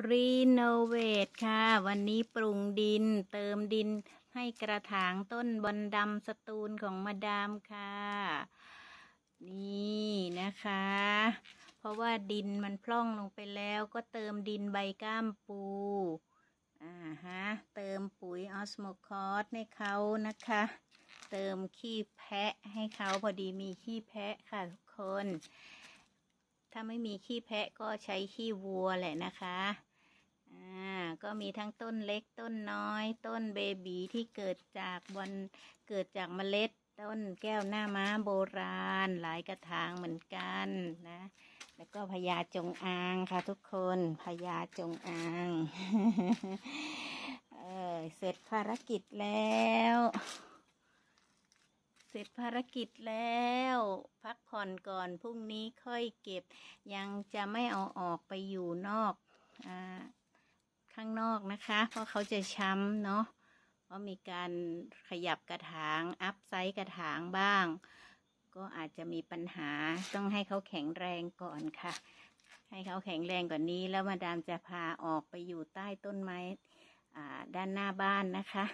รีโนเวทค่ะ วันนี้ปรุงดินเติมดินให้กระถางต้นบอนดำสตูลของมาดามค่ะ นี่นะคะ เพราะว่าดินมันพร่องลงไปแล้วก็เติมดินใบก้ามปูอ่าฮะเติมปุ๋ยออสโมคอสให้เขานะคะ เติมขี้แพะให้เขาพอดีมีขี้แพะค่ะทุกคน ถ้าไม่มีขี้แพะก็ใช้ขี้วัวแหละนะคะ อ่า ก็มีทั้งต้นเล็กต้นน้อย ต้นเบบีที่เกิดจากบนเกิดจากเมล็ด ต้นแก้วหน้าม้าโบราณ หลายกระถางเหมือนกันนะ แล้วก็พญาจงอางค่ะทุกคนพญาจงอางเออเสร็จภารกิจแล้ว เสร็จภารกิจแล้ว พักผ่อนก่อนพรุ่งนี้ค่อยเก็บ ยังจะไม่เอาออกไปอยู่นอกอข้างนอกนะคะ เพราะเขาจะช้ำเนาะเพราะมีการขยับกระถางอัพไซส์กระถางบ้าง ก็อาจจะมีปัญหาต้องให้เขาแข็งแรงก่อนค่ะ ให้เขาแข็งแรงกว่านนี้แล้วมาดามจะพาออกไปอยู่ใต้ต้นไม้ด้านหน้าบ้านนะคะ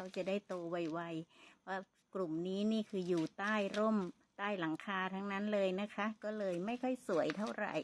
เขาจะได้โตไวๆว่ากลุ่มนี้นี่คืออยู่ใต้ร่มใต้หลังคาทั้งนั้นเลยนะคะ ก็เลยไม่ค่อยสวยเท่าไหร่